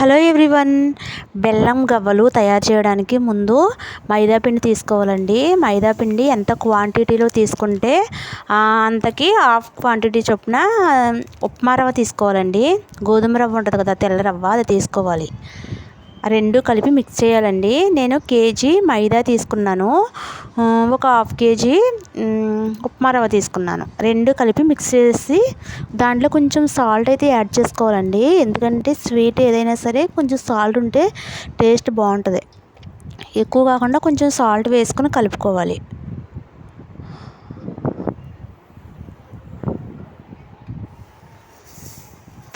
Hello everyone. బెల్లం గవ్వలు తయారు చేయడానికి ముందు మైదాపిండి తీసుకోవాలండి. మైదాపిండి ఎంత క్వాంటిటీలో తీసుకుంటే అంతకి హాఫ్ క్వాంటిటీ చొప్పున ఉప్మా రవ్వ తీసుకోవాలండి. గోధుమ రవ్వ ఉంటుంది కదా తెల్ల రవ్వ అది తీసుకోవాలి. రెండు కలిపి మిక్స్ చేయాలండి. నేను కేజీ మైదా తీసుకున్నాను. ఒక హాఫ్ కేజీ ఉప్మా రవ్వ తీసుకున్నాను. రెండు కలిపి మిక్స్ చేసి దాంట్లో కొంచెం సాల్ట్ అయితే యాడ్ చేసుకోవాలండి. ఎందుకంటే స్వీట్ ఏదైనా సరే కొంచెం సాల్ట్ ఉంటే టేస్ట్ బాగుంటుంది. ఎక్కువ కాకుండా కొంచెం సాల్ట్ వేసుకొని కలుపుకోవాలి.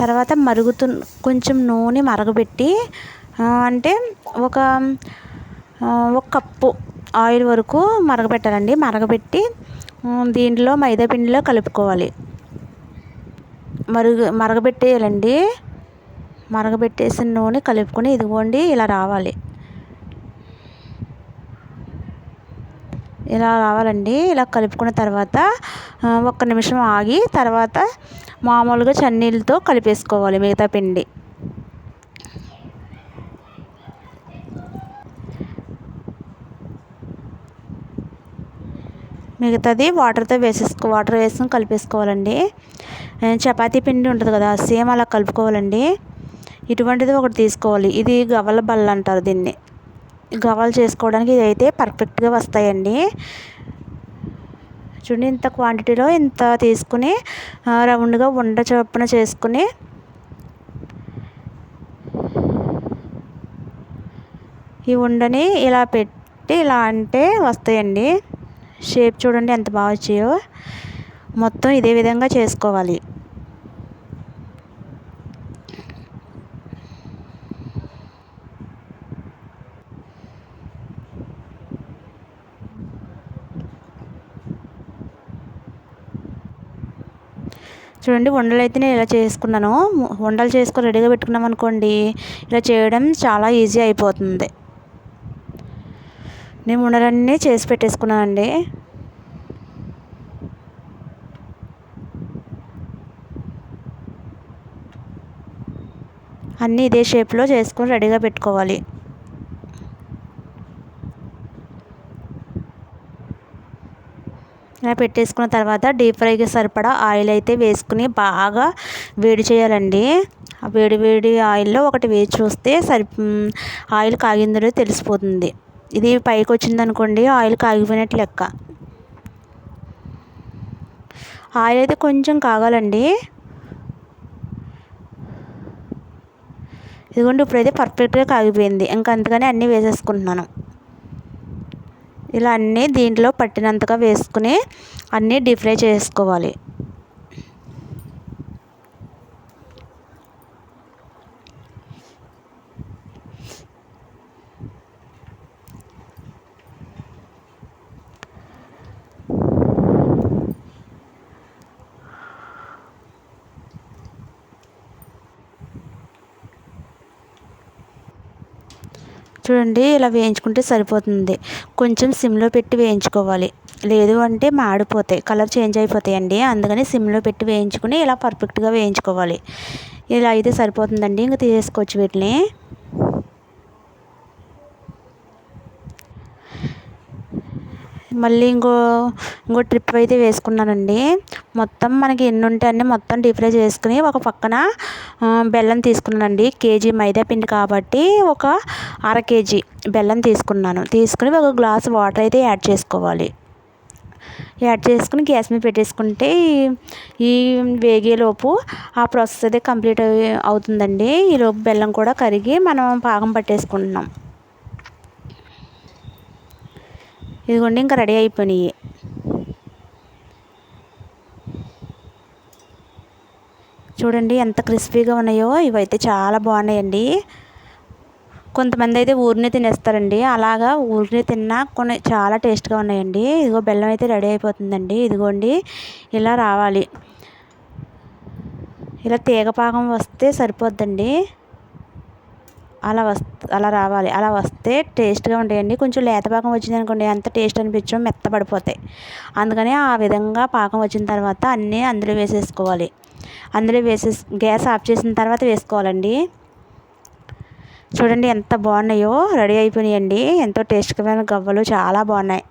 తర్వాత మరుగుతు కొంచెం నూనె మరగబెట్టి అంటే ఒక ఒక కప్పు ఆయిల్ వరకు మరగపెట్టాలండి మరగపెట్టి దీంట్లో మైదా పిండిలో కలుపుకోవాలి. మరుగు మరగబెట్టేయాలండి. మరగబెట్టేసిన నూనె కలుపుకొని ఇదిగోండి ఇలా రావాలి. ఇలా రావాలండి. ఇలా కలుపుకున్న తర్వాత ఒక్క నిమిషం ఆగి తర్వాత మామూలుగా చన్నీళ్ళతో కలిపేసుకోవాలి మిగతా పిండి. మిగతాది వాటర్తో వేసేసుకో వాటర్ వేసుకొని కలిపేసుకోవాలండి. చపాతీ పిండి ఉంటుంది కదా సేమ్ అలా కలుపుకోవాలండి. ఇటువంటిది ఒకటి తీసుకోవాలి. ఇది గవల బల్ల అంటారు దీన్ని. గవలు చేసుకోవడానికి ఇదైతే అయితే పర్ఫెక్ట్గా వస్తాయండి. చూడండి ఇంత క్వాంటిటీలో ఇంత తీసుకుని రౌండ్గా ఉండ చొప్పున చేసుకుని ఈ ఉండని ఇలా పెట్టి ఇలా అంటే వస్తాయండి. షేప్ చూడండి ఎంత బాగా వచ్చాయో. మొత్తం ఇదే విధంగా చేసుకోవాలి. చూడండి వండలు అయితే నేను ఇలా చేసుకున్నాను. వండలు చేసుకొని రెడీగా పెట్టుకున్నాం అనుకోండి ఇలా చేయడం చాలా ఈజీ అయిపోతుంది. నేను ఉండలన్నీ చేసి పెట్టేసుకున్నానండి. అన్నీ ఇదే షేప్లో చేసుకొని రెడీగా పెట్టుకోవాలి. ఇలా పెట్టేసుకున్న తర్వాత డీప్ ఫ్రైకి సరిపడా ఆయిల్ అయితే వేసుకుని బాగా వేడి చేయాలండి. వేడి వేడి ఆయిల్లో ఒకటి వేసి చూస్తే సరి ఆయిల్ కాగిందో తెలిసిపోతుంది. ఇది పైకి వచ్చింది అనుకోండి ఆయిల్ కాగిపోయినట్టు లెక్క. ఆయిల్ అయితే కొంచెం కాగాలండి. ఇదిగోండి ఇప్పుడైతే పర్ఫెక్ట్గా కాగిపోయింది. ఇంకా అందుకని అన్నీ వేసేసుకుంటున్నాను. ఇలా అన్నీ దీంట్లో పట్టినంతగా వేసుకుని అన్నీ డీప్ ఫ్రై చేసుకోవాలి. చూడండి ఇలా వేయించుకుంటే సరిపోతుంది. కొంచెం సిమ్లో పెట్టి వేయించుకోవాలి. లేదు అంటే మాడిపోతాయి. కలర్ చేంజ్ అయిపోతాయండి. అందుకని సిమ్లో పెట్టి వేయించుకుని ఇలా పర్ఫెక్ట్గా వేయించుకోవాలి. ఇలా అయితే సరిపోతుందండి. ఇంకా తీసేసుకోవచ్చు వీటిని. మళ్ళీ ఇంకో ఇంకో ట్రిప్ అయితే వేసుకున్నానండి. మొత్తం మనకి ఎన్ని ఉంటే అన్నీ మొత్తం డీప్ ఫ్రై చేసుకుని ఒక పక్కన బెల్లం తీసుకున్నానండి. కేజీ మైదా పిండి కాబట్టి ఒక అర కేజీ బెల్లం తీసుకున్నాను. తీసుకుని ఒక గ్లాస్ వాటర్ అయితే యాడ్ చేసుకోవాలి. యాడ్ చేసుకుని గ్యాస్ మీద పెట్టేసుకుంటే ఈ వేగేలోపు ఆ ప్రాసెస్ అయితే కంప్లీట్ అవుతుందండి. ఈలోపు బెల్లం కూడా కరిగి మనం పాకం పట్టేసుకుంటున్నాం. ఇదిగోండి ఇంకా రెడీ అయిపోయినాయి. చూడండి ఎంత క్రిస్పీగా ఉన్నాయో ఇవైతే చాలా బాగున్నాయండి. కొంతమంది అయితే ఊరిని తినేస్తారండి. అలాగా ఊరిని తిన్నా కొన్ని చాలా టేస్ట్గా ఉన్నాయండి. ఇదిగో బెల్లం అయితే రెడీ అయిపోతుందండి. ఇదిగోండి ఇలా రావాలి. ఇలా తీగపాకం వస్తే సరిపోద్దండి. అలా వస్ అలా రావాలి. అలా వస్తే టేస్ట్గా ఉంటాయండి కొంచెం లేత పాకం వచ్చింది అనుకోండి ఎంత టేస్ట్ అనిపించడం మెత్తబడిపోతాయి. అందుకని ఆ విధంగా పాకం వచ్చిన తర్వాత అన్నీ అందులో వేసేసుకోవాలి. అందులో వేసేసి గ్యాస్ ఆఫ్ చేసిన తర్వాత వేసుకోవాలండి. చూడండి ఎంత బాగున్నాయో. రెడీ అయిపోయినాయండి. ఎంతో టేస్ట్గా గవ్వలు చాలా బాగున్నాయి.